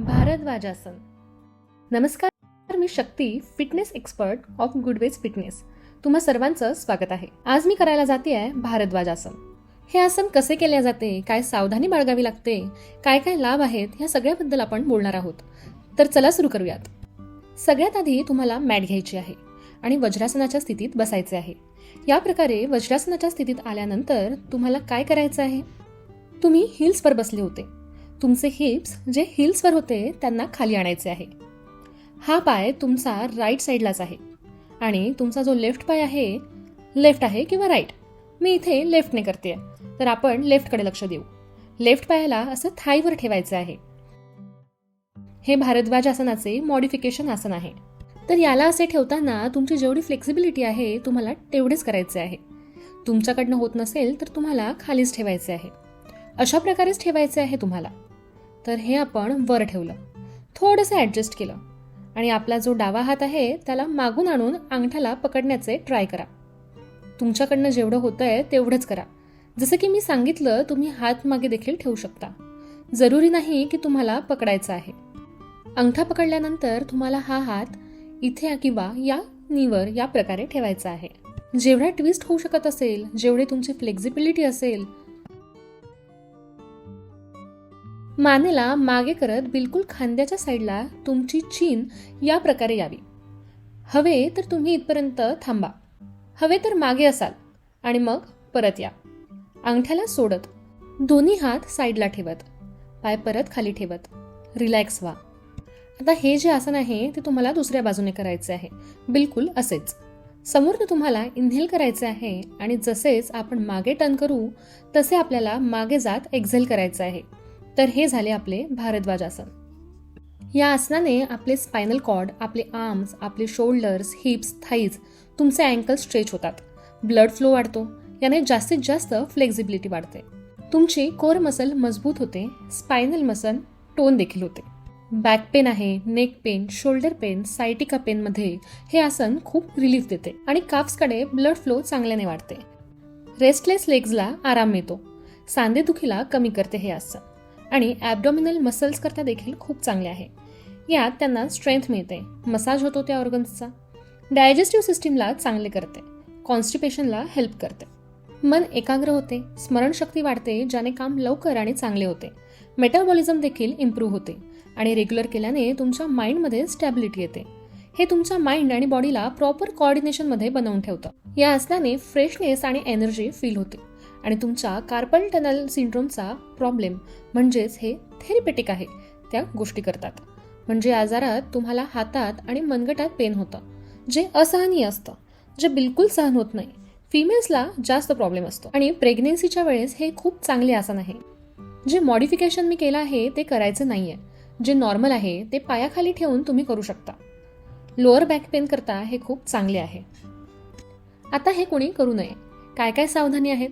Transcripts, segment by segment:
भारद्वाजासन नमस्कार मी Shakti fitness expert of Goodways fitness तुम्हा सर्वांचं स्वागत आहे. आज मी करायला जाते आहे भारद्वाजासन हे आसन कसे केले जाते काय सावधानी बाळगावी लागते काय काय लाभ आहेत ह्या सगळ्याबद्दल आपण बोलणार आहोत. तर चला सुरू करूयात. सगळ्यात आधी तुम्हाला मॅट घ्यायची आहे आणि वज्रासनाच्या स्थितीत बसायचे आहे. या प्रकारे वज्रासनाच्या स्थितीत आल्यानंतर तुम्हाला काय करायचं आहे? तुम्ही हिल्सवर बसले होते. तुमचे हिप्स जे हिल्सवर होते त्यांना खाली आणायचे आहे. हा पाय तुमचा राईट साईडलाच आहे. आणि तुमचा जो लेफ्ट पाय आहे लेफ्ट आहे किंवा राईट मी इथे लेफ्टने करते तर आपण लेफ्टकडे लक्ष देऊ. लेफ्ट पायाला असं थाईवर ठेवायचं आहे. हे भारद्वाज आसनाचे मॉडिफिकेशन आसन आहे. तर याला असे ठेवताना तुमची जेवढी फ्लेक्सिबिलिटी आहे तुम्हाला तेवढेच करायचे आहे. तुमच्याकडनं होत नसेल तर तुम्हाला खालीच ठेवायचे आहे. अशा प्रकारेच ठेवायचे आहे तुम्हाला. तर हे आपण वर ठेवलं. थोडंसं ॲडजस्ट केलं. आणि आपला जो डावा हात आहे त्याला मागून आणून अंगठाला पकडण्याचे ट्राय करा. तुमच्याकडनं जेवढं होतं आहे तेवढंच करा. जसं की मी सांगितलं तुम्ही हात मागे देखील ठेवू शकता. जरुरी नाही की तुम्हाला पकडायचं आहे. अंगठा पकडल्यानंतर तुम्हाला हा हात इथे किंवा या नीवर या प्रकारे ठेवायचा आहे. जेवढा ट्विस्ट होऊ शकत असेल जेवढे तुमची फ्लेक्झिबिलिटी असेल मानेला मागे करत बिलकुल खांद्याच्या साईडला तुमची चीन या प्रकारे यावी. हवे तर तुम्ही इथपर्यंत थांबा. हवे तर मागे असाल. आणि मग परत या. अंगठ्याला सोडत. दोन्ही हात साईडला ठेवत. पाय परत खाली ठेवत. रिलॅक्स व्हा. आता हे जे आसन आहे ते तुम्हाला दुसऱ्या बाजूने करायचे आहे. बिलकुल असेच. समोरनं तुम्हाला इन्हेल करायचे आहे आणि जसेच आपण मागे टर्न करू तसे आपल्याला मागे जात एक्झेल करायचं आहे. तर हे झाले आपले भारद्वाज आसन या आसनाने आपले स्पायनल कॉर्ड आपले आर्म्स आपले शोल्डर्स हिप्स थाईज तुमचे अँकल स्ट्रेच होतात. ब्लड फ्लो वाढतो. याने जास्तीत जास्त फ्लेक्झिबिलिटी वाढते. तुमची कोर मसल मजबूत होते. स्पायनल मसल टोन देखील होते. बॅक पेन आहे neck pain shoulder pain sciatica पेनमध्ये हे आसन खूप रिलीफ देते आणि काफ्सकडे ब्लड फ्लो चांगल्याने वाढते. रेस्टलेस लेग्सला आराम मिळतो. सांधेदुखीला कमी करते हे आसन. आणि ॲबडॉमिनल मसल्सकरता देखील खूप चांगले आहे. यात त्यांना स्ट्रेंथ मिळते. मसाज होतो त्या ऑर्गन्सचा डायजेस्टिव्ह सिस्टीमला चांगले करते. कॉन्स्टिपेशनला हेल्प करते. मन एकाग्र होते. स्मरणशक्ती वाढते ज्याने काम लवकर आणि चांगले होते. मेटाबॉलिझम देखील इम्प्रूव्ह होते. आणि रेग्युलर केल्याने तुमच्या माइंडमध्ये स्टॅबिलिटी येते. हे तुमच्या माइंड आणि बॉडीला प्रॉपर कॉर्डिनेशनमध्ये बनवून ठेवतं. या असल्याने फ्रेशनेस आणि एनर्जी फील होते. आणि तुमच्या कार्पल टनल सिंड्रोमचा प्रॉब्लेम म्हणजेच हे थेरिपेटिक आहे त्या गोष्टी करतात. म्हणजे आजारात तुम्हाला हातात आणि मनगटात पेन होतं जे असहनीय असतं जे बिलकुल सहन होत नाही. फिमेल्सला जास्त प्रॉब्लेम असतो. आणि प्रेग्नेन्सीच्या वेळेस हे खूप चांगले आसन आहे. जे मॉडिफिकेशन मी केलं आहे ते करायचं नाही आहे जे नॉर्मल आहे ते पायाखाली ठेवून तुम्ही करू शकता. लोअर बॅक पेन करता हे खूप चांगले आहे. आता हे कोणी करू नये. काय काय सावधानी आहेत?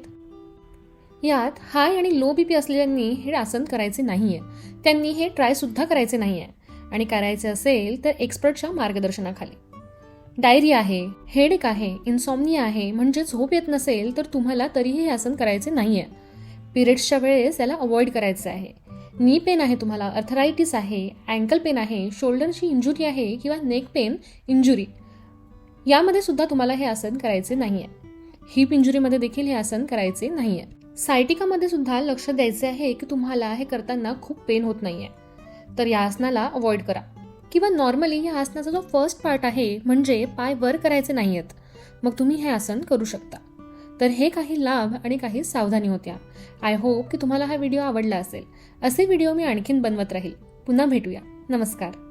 यात हाय आणि लो बी पी असलेल्यांनी हे आसन करायचे नाही आहे त्यांनी हे ट्रायसुद्धा करायचे नाही आहे आणि करायचे असेल तर एक्सपर्टच्या मार्गदर्शनाखाली. डायरी आहे हेडेक आहे इन्सॉमनिया आहे म्हणजे झोप येत नसेल तर तुम्हाला तरीही हे आसन करायचे नाही आहे पिरियड्सच्या वेळेस याला अवॉइड करायचं आहे. नी पेन आहे तुम्हाला अर्थरायटिस आहे अँकल पेन आहे शोल्डरची इंजुरी आहे किंवा नेक पेन इंजुरी. यामध्ये सुद्धा तुम्हाला हे आसन करायचे नाही आहे हिप इंजुरीमध्ये देखील हे आसन करायचे नाही आहे सायटिकामध्ये सुद्धा लक्ष द्यायचे आहे की तुम्हाला हे करताना खूप पेन होत नाही आहे तर या आसनाला अवॉइड करा. किंवा नॉर्मली या आसनाचा जो फर्स्ट पार्ट आहे म्हणजे पाय वर करायचे नाही आहेत मग तुम्ही हे आसन करू शकता. तर हे काही लाभ आणि काही सावधानी होत्या. आय होप की तुम्हाला हा व्हिडिओ आवडला असेल. असे व्हिडिओ मी आणखीन बनवत राहील. पुन्हा भेटूया. नमस्कार.